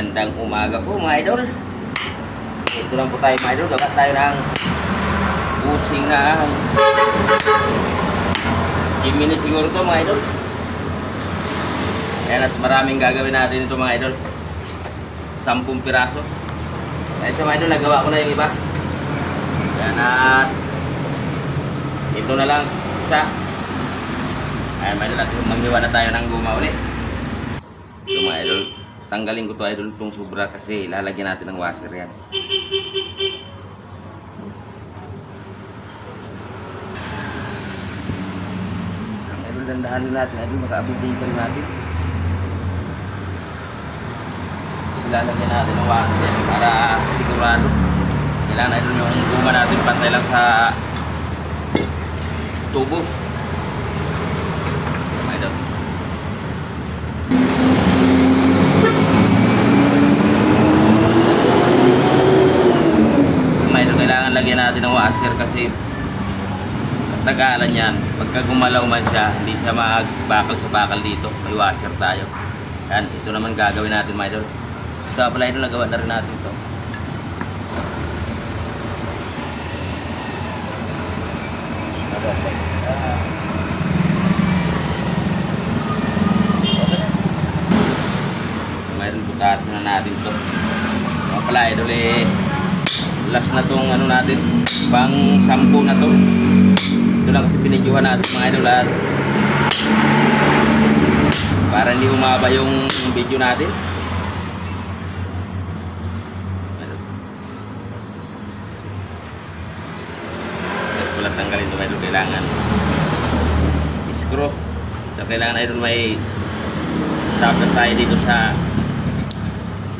Magandang umaga po mga idol. Ito lang po tayo mga idol. Gawa tayo ng busing na 10 minutes siguro to mga idol. Ayan at maraming gagawin natin ito mga idol. 10 piraso. Ayan sa mga idol, nagawa ko na yung iba. Ayan at ito na lang isa. Ayan mga idol, at maghiwa na tayo ng guma ulit. Ito mga idol, tanggalin ko to idol itong sobra kasi lalagyan natin ng washer yan. Idol, dandahanin natin idol, makaabot din pa natin. Lalagyan natin ng washer yan para sigurado. Kailangan idol yung guma natin pantay lang sa tubo. Mga idol. May kailangan lagyan washer kasi tagalan yan. Pagka gumalaw man siya, hindi siya magbakal sa bakal dito. May washer tayo. Yan, ito naman gagawin natin mga idol. Sa pala idol, nagawa na rin natin ito. Mayroon bukas na natin to. Mga pala idol eh, last na tong ano natin, pang sampu na to. Ito lang kasi pinidyohan natin mga idol at para hindi umaba yung video natin. Tapos pala tanggalin ito mga idol, kailangan screw. So kailangan idol may stopper tayo dito sa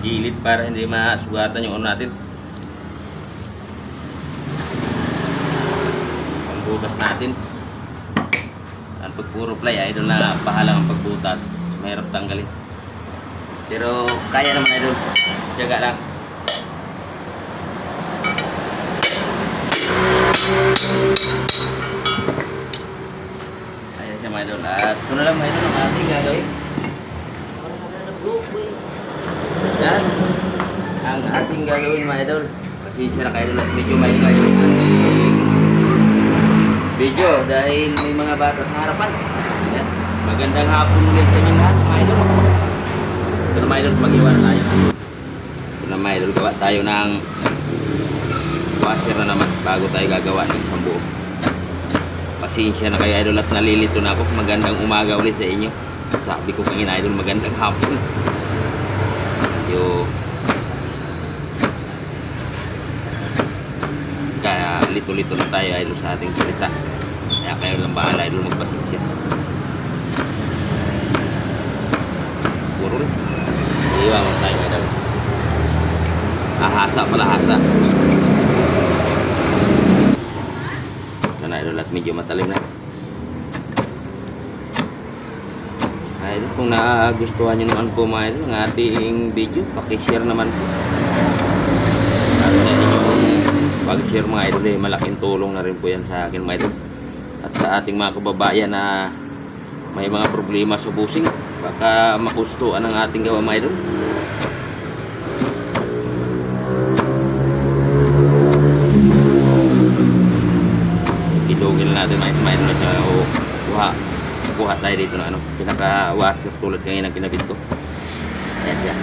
gilid para hindi masugatan yung ano natin. Pangbutas natin. At pag puro ply, idol na pahalang ang pagbutas. Mahirap tanggalin. Pero kaya naman idol. Tiyaga lang. Ayan siya mga idol. At ito na lang mga idol ang ating gagawin. Yan. Ang ating gagawin mga idol. Pasensya na kayo at medyo may kayo ating video dahil may mga bata sa harapan. Yan. Magandang hapon ulit sa inyo lahat mga idol. Na mga idol, mag-iwan tayo. Ito na mga idol, gawa tayo ng washer na naman bago tayo gagawa ng isang buo. Pasensya na kayo idol at nalilito na ako. Magandang umaga ulit sa inyo. Sabi ko kanina idol, magandang hapon. Yo. Kaya lito-lito na tayo idol sa ating salita. Kayo lang bahala idol magpasensya. Puro rin. Iwa mo tayo idol. Ahasa pala hasa. Sana idol at medyo matalim na. Ay, kung nagustuhan nyo naman po mga idol, ang ating video, pakishare naman po. At sa inyong pag-share mga idol, eh, malaking tulong na rin po yan sa akin mga idol. Sa ating mga kababayan na may mga problema sa busing, baka makustuan ang ating gawa mga idol. Ilugin na natin mga mga idol at uh, kuha kuha tayo dito ng ano, pinaka washer tulad kanina kinabit ko. Ayan siya.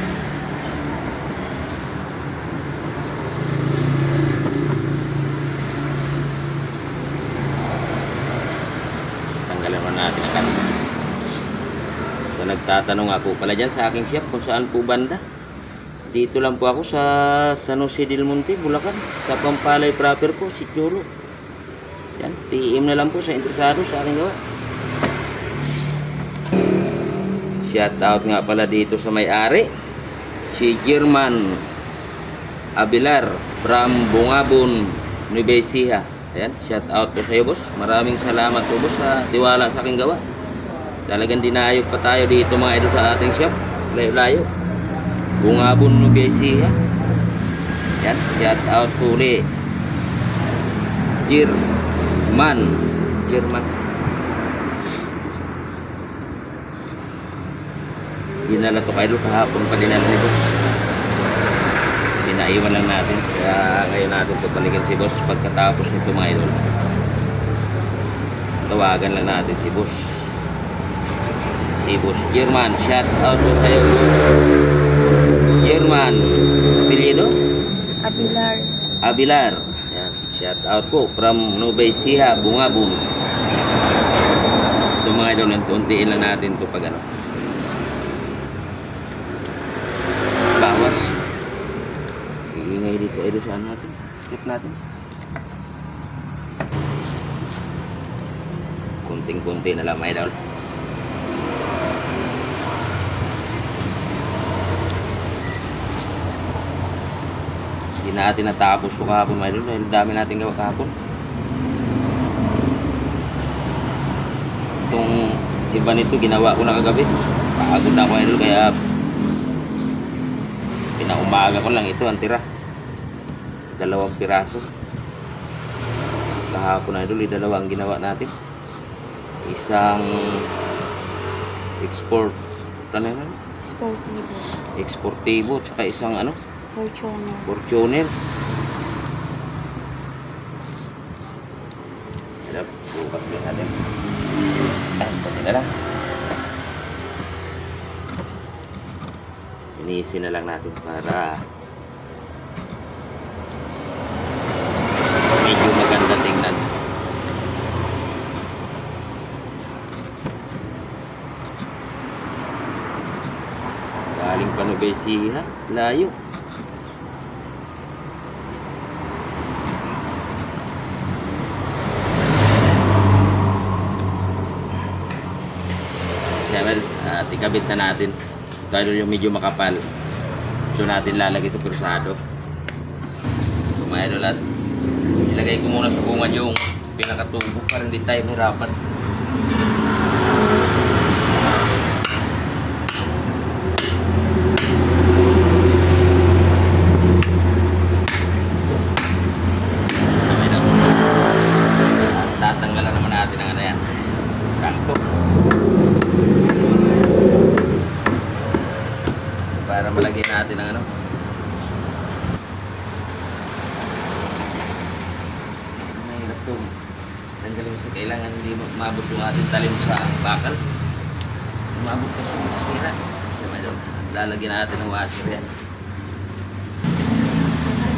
Tanggalan mo natin ang kanina. So nagtatanong ako pala dyan sa aking shop kung saan po banda. Dito lang po ako sa San Jose del Monte, Bulacan. Sa Pampalay proper po, si Cholo. Yan, PM na lang po sa interesado sa aking gawa. Shout out nga pala dito sa may-ari. Si German Abilar from Bungabon, Nueva Ecija. Ayan, shout out po sa iyo, boss. Maraming salamat po, boss, sa tiwala sa aking gawa. Talagang dinayog pa tayo dito mga idol sa ating shop. Layo-layo. Bungabon, Nueva Ecija. Yan, shout out po ulit. German. German. Dinala to kayo kahapon pa dinala ni boss. naiwan lang natin. Kaya ngayon natin ito balikan si boss pagkatapos nito mga idol. Tawagan lang natin si boss. Si boss German. Shout out po sa'yo. German. Apelyido? Abilar. Abilar. Yan. Shout out po from Nubay Siha, Bungabong. Ito mga idol, untiin lang natin ito pag ano. Bawas. Iingay dito idol sa ano natin. Clip natin. Kunting-kunti na lang mga idol. Natin natapos ito kahapon mga idol dahil dami natin gawa kahapon. Itong iba nito ginawa ko na kagabi. Pagod na ako idol kaya pinaumaga ko lang ito ang tira. Dalawang piraso. Kahapon idol, yung dalawang ginawa natin. Isang export ano yun? Sportivo. Exportivo tsaka isang ano Fortuner. Fortuner. Sarap, bukas din natin. Ay, pati na lang. Inisin na lang natin para medyo maganda tingnan. Galing pa Nubesiha, layo. At ikabit na natin. Dahil yung medyo makapal. So natin lalagay sa pursado. Kumain ulat. Ilagay ko muna sa bunga yung pinakatubo para hindi tayo mahirapan. Kamay daw. At tatanggalan naman natin ang ano yan. Kanto. para malagyan natin ang ano. Mahirap to. Tanggalin kasi kailangan hindi ma- maabot yung ating talim sa bakal. Umabot kasi may idol, lalagyan natin ng washer yan.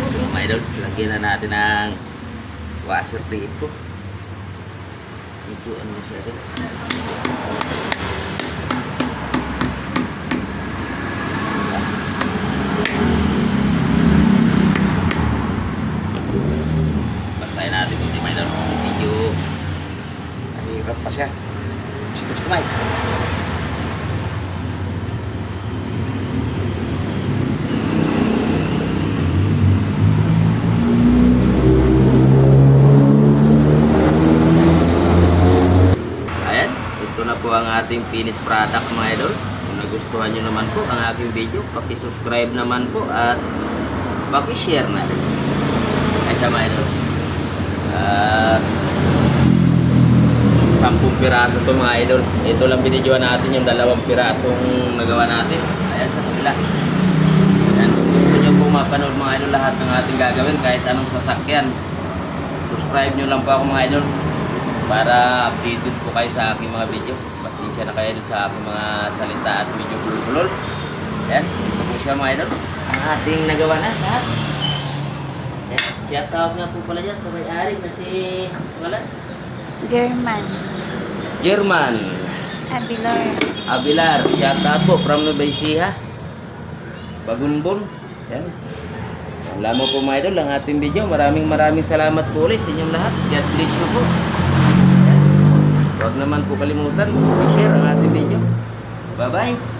So, may idol, lagyan na natin ng washer dito ito ano siya? idol basahin natin kung di may lang video mahirap pa siya Chico kumay Ayan, ito na po ang ating finished product mga idol. Kung nagustuhan nyo naman po ang aking video, paki-subscribe naman po at paki-share na rin. Ay mga idol. At sampung piraso to mga idol. Ito lang binidyoan natin yung dalawang pirasong nagawa natin. Ayan sa sila. Ayan, kung gusto nyo po mapanood mga idol lahat ng ating gagawin kahit anong sasakyan. Subscribe nyo lang po ako mga idol para updated po kayo sa aking mga video. Pasensya na kayo sa aking mga salita at medyo bulol-bulol. Ayan, ito po siya mga idol. Ang ating nagawa na lahat. Ayan, shout out nga po pala dyan sa may-ari na si wala, German. German Abilar. Abilar. Shout out po from Nueva Ecija. Bagunbon. Ayan. Alam mo po mga idol ang ating video. Maraming maraming salamat po ulit sa inyong lahat. God bless you po. Huwag naman po kalimutan i-share ang ating video. Bye-bye.